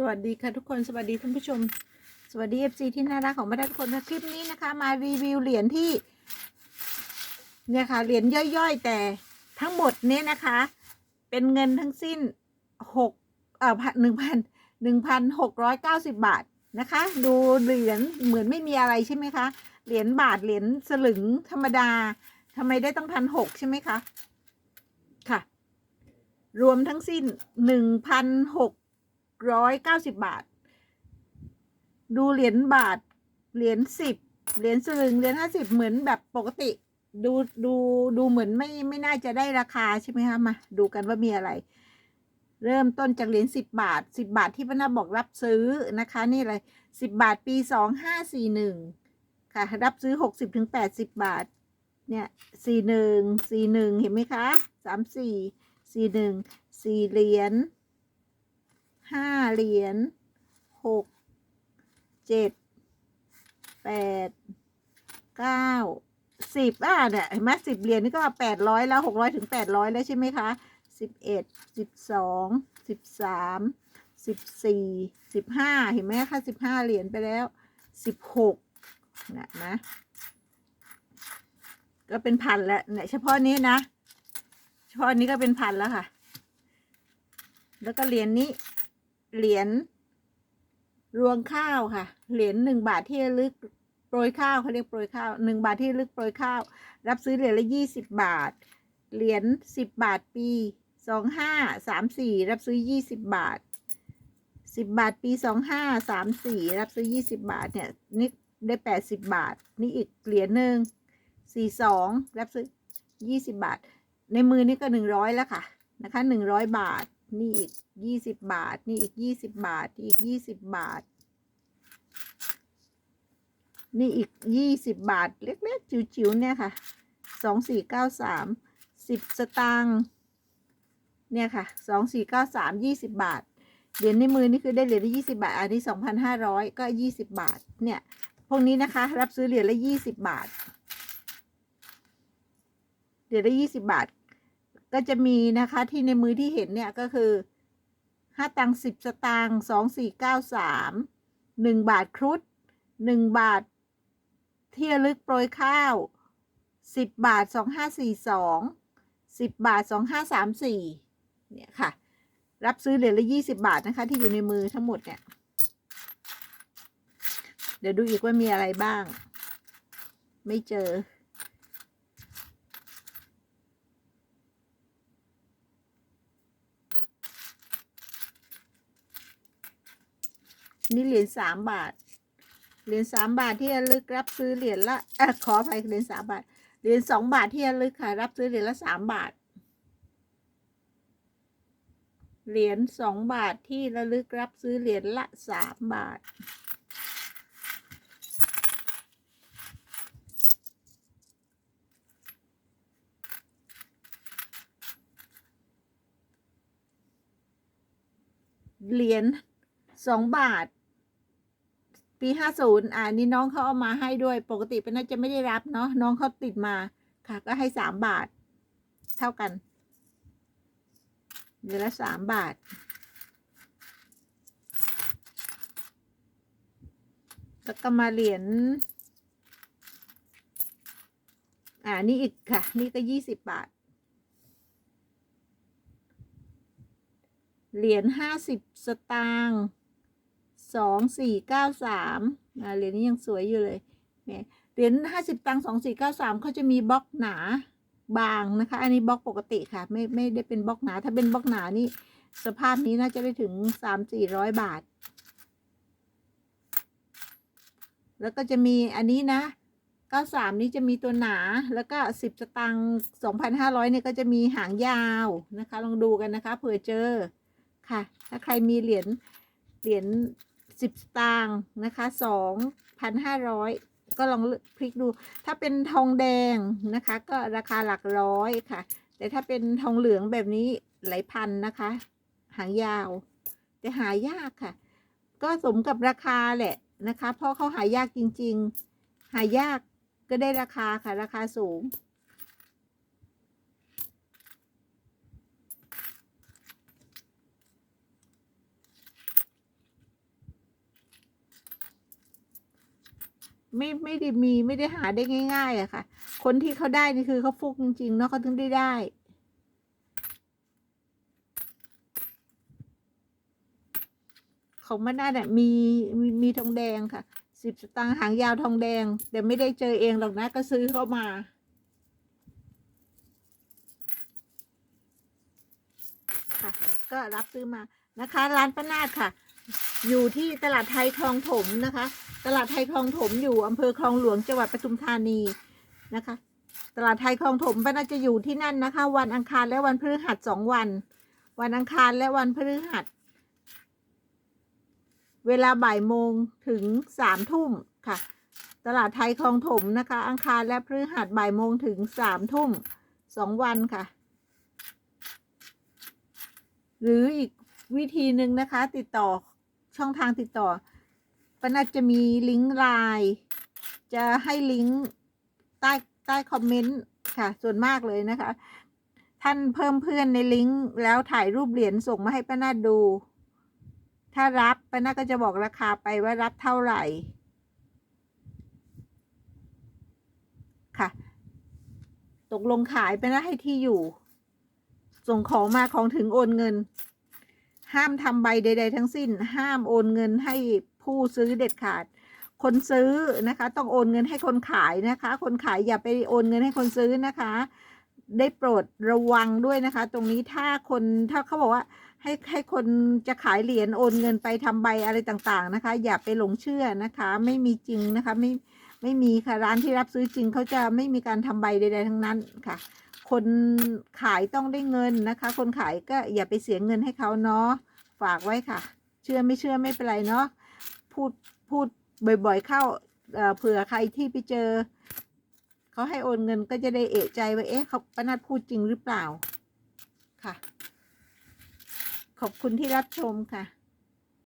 สวัสดีค่ะทุกคนสวัสดีท่านผู้ชม สวัสดีเอฟซีที่น่ารักของบรรดทุกคนนะคลิปนี้นะคะ มารีวิวเหรียญที่ เนี่ยค่ะเหรียญย่อยๆ แต่ทั้งหมดเนี้นะคะ เป็นเงินทั้งสิ้นหกเอ่อหนึ่งพันหนึ่งพันหกร้อยเก้าสิบบาทนะคะ ดูเหรียญเหมือนไม่มีอะไรใช่ไหมคะเหรียญบาทเหรียญสลึงธรรมดาทำไมได้ตั้งพันหกใช่ไหมคะค่ะ รวมทั้งสิ้นหนึ่งพันหก ร้อยเก้าสิบบาท ดูเหรียญบาท เหรียญสิบเหรียญสลึงเหรียญห้าสิบเหมือนแบบปกติ ดูดูดูเหมือนไม่ไม่น่าจะได้ราคาใช่ไหมคะมาดูกันว่ามีอะไร เริ่มต้นจากเหรียญสิบบาทสิบบาทที่พนาบอกรับซื้อนะคะ นี่เลยสิบบาทปีสองห้าสี่หนึ่งค่ะ รับซื้อหกสิบถึงแปดสิบบาท เนี่ยสี่หนึ่งสี่หนึ่งเห็นไหมคะสามสี่สี่หนึ่งสี่เหรียญ ห้าเหรียญหกเจ็ดแปดเก้าสิบอะเนี่ยเห็นไหมสิบเหรียญนี่ก็แปดร้อยแล้วหกร้อยถึงแปดร้อยแล้วใช่ไหมคะสิบเอ็ดสิบสองสิบสามสิบสี่สิบห้าเห็นไหมคะสิบห้าเหรียญไปแล้วสิบหกนะนะ ก็เป็นพันแล้วเนี่ยเฉพาะนี้นะ เฉพาะนี้ก็เป็นพันแล้วค่ะ แล้วก็เหรียญนี้ เหรียญรวงข้าวค่ะ เหรียญหนึ่งบาทที่ลึกโปรยข้าวเขาเรียกโปรยข้าวหนึ่งบาทที่ลึกโปรยข้าว รับซื้อเหรียญละยี่สิบบาท เหรียญสิบบาทปีสองห้าสามสี่รับซื้อยี่สิบบาทสิบบาทปีสองห้าสามสี่รับซื้อยี่สิบบาทเนี่ยนี่ได้แปดสิบบาท นี่อีกเหรียญหนึ่งสี่สองรับซื้อยี่สิบบาท ในมือนี่ก็หนึ่งร้อยแล้วค่ะนะคะหนึ่งร้อยบาท นี่อีกยี่สิบบาท นี่อีกยี่สิบบาท นี่อีกยี่สิบบาท นี่อีกยี่สิบบาท เล็กๆ จิ๋วๆ เนี่ยค่ะ สองสี่เก้าสาม สิบสตางค์ เนี่ยค่ะ สองสี่เก้าสาม ยี่สิบบาท เหรียญในมือนี่คือได้เหรียญละยี่สิบาท อันนี้สองพันห้าร้อยก็ยี่สิบบาท เนี่ย พวกนี้นะคะ รับซื้อเหรียญละยี่สิบบาท เหรียญละยี่สิบาท ก็จะมีนะคะที่ในมือที่เห็นเนี่ยก็คือห้าตังสิบสตางค์สองสี่เก้าสามหนึ่งบาทครุฑหนึ่งบาทเที่ระลึกโปรยข้าวสิบบาทสองห้าสี่สองสิบบาทสองห้าสามสี่เนี่ยค่ะ รับซื้อเหรียญละยี่สิบาทนะคะ ที่อยู่ในมือทั้งหมดเนี่ย เดี๋ยวดูอีกว่ามีอะไรบ้าง ไม่เจอ นี่เหรียญสามบาท เหรียญสามบาทที่ระลึกรับซื้อเหรียญละออขออภัยเหรียญสามบาท เหรียญสองบาทที่ระลึกค่ะรับซื้อเหรียญละสามบาท เหรียญสองบาทที่ระลึกรับซื้อเหรียญละสามบาทเหรียญสองบาท ปีห้าศูนย์อ่านี่น้องเขาเอามาให้ด้วย ปกติเป็นน่าจะไม่ได้รับเนาะน้องเขาติดมาค่ะ ก็ให้สามบาท เท่ากันเหรียญละสามบาท แล้วก็มาเหรียญอ่านี่อีกค่ะ นี่ก็ยี่สิบบาท เหรียญห้าสิบสตางค์ สองสี่เก้าสามเหรียญนี้ยังสวยอยู่เลยเนี่ยเหรียญห้าสิบตังค์สองสี่เก้าสามเขาจะมีบล็อกหนาบางนะคะ อันนี้บล็อกปกติค่ะ ไม่ไม่ได้เป็นบล็อกหนา ถ้าเป็นบล็อกหนานี่สภาพนี้น่าจะได้ถึงสามสี่ร้อยบาท แล้วก็จะมีอันนี้นะเก้าสามนี้จะมีตัวหนาแล้วก็สิบสตางค์สองพันห้าร้อยเนี่ยก็จะมีหางยาวนะคะ ลองดูกันนะคะเผื่อเจอค่ะ ถ้าใครมีเหรียญเหรียญ สิบสตางค์นะคะสองพันห้าร้อยก็ลองพลิกดู ถ้าเป็นทองแดงนะคะ ก็ราคาหลักร้อยค่ะ แต่ถ้าเป็นทองเหลืองแบบนี้หลายพันนะคะ หางยาว แต่หายากค่ะ ก็สมกับราคาแหละนะคะ เพราะเขาหายากจริง ๆ หายากก็ได้ราคาค่ะ ราคาสูง ไม่ไม่ได้มีไม่ได้หาได้ง่าย ๆอะค่ะ คนที่เขาได้นี่คือเขาฟุกจริงๆเนาะเขาถึงได้ได้ ของมันน่าเนี่ยมีมีมีทองแดงค่ะสิบสตางค์หางยาวทองแดง แต่ไม่ได้เจอเองหรอกนะก็ซื้อเข้ามาค่ะ ก็รับซื้อมานะคะ ร้านป้านาดค่ะ อยู่ที่ตลาดไทยคลองถมนะคะ ตลาดไทยคลองถมอยู่อำเภอคลองหลวงจังหวัดปทุมธานีนะคะ ตลาดไทยคลองถมป้านาจะอยู่ที่นั่นนะคะ วันอังคารและวันพฤหัสสองวัน วันอังคารและวันพฤหัส เวลาบ่ายโมงถึงสามทุ่มค่ะ ตลาดไทยคลองถมนะคะ อังคารและพฤหัสบ่ายโมงถึงสามทุ่มสองวันค่ะ หรืออีกวิธีหนึ่งนะคะ ติดต่อ ช่องทางติดต่อปนัดจะมีลิงก์ไลน์จะให้ลิงก์ใต้ใต้คอมเมนต์ค่ะ ส่วนมากเลยนะคะ ท่านเพิ่มเพื่อนในลิงก์แล้วถ่ายรูปเหรียญส่งมาให้ป้านาดดูถ้ารับป้านาก็จะบอกราคาไปว่ารับเท่าไหร่ ค่ะ ตกลงขายป้านาให้ที่อยู่ ส่งของมาของถึงโอนเงิน ห้ามทำใบใด ๆ ทั้งสิ้น ห้ามโอนเงินให้ผู้ซื้อเด็ดขาด คนซื้อนะคะ ต้องโอนเงินให้คนขายนะคะ คนขายอย่าไปโอนเงินให้คนซื้อนะคะ ได้โปรดระวังด้วยนะคะ ตรงนี้ถ้าคนถ้าเขาบอกว่าให้ให้คนจะขายเหรียญโอนเงินไปทำใบอะไรต่างๆนะคะ อย่าไปหลงเชื่อนะคะ ไม่มีจริงนะคะไม่ไม่มีค่ะร้านที่รับซื้อจริงเขาจะไม่มีการทำใบใดๆทั้งนั้นค่ะ คนขายต้องได้เงินนะคะ คนขายก็อย่าไปเสียเงินให้เขาเนาะฝากไว้ค่ะ เชื่อไม่เชื่อไม่เป็นไรเนาะพูดพูดบ่อยๆเข้าเผื่อใครที่ไปเจอเขาให้โอนเงินก็จะได้เอะใจว่าเอ๊ะเขาปนัดพูดจริงหรือเปล่าค่ะ ขอบคุณที่รับชมค่ะ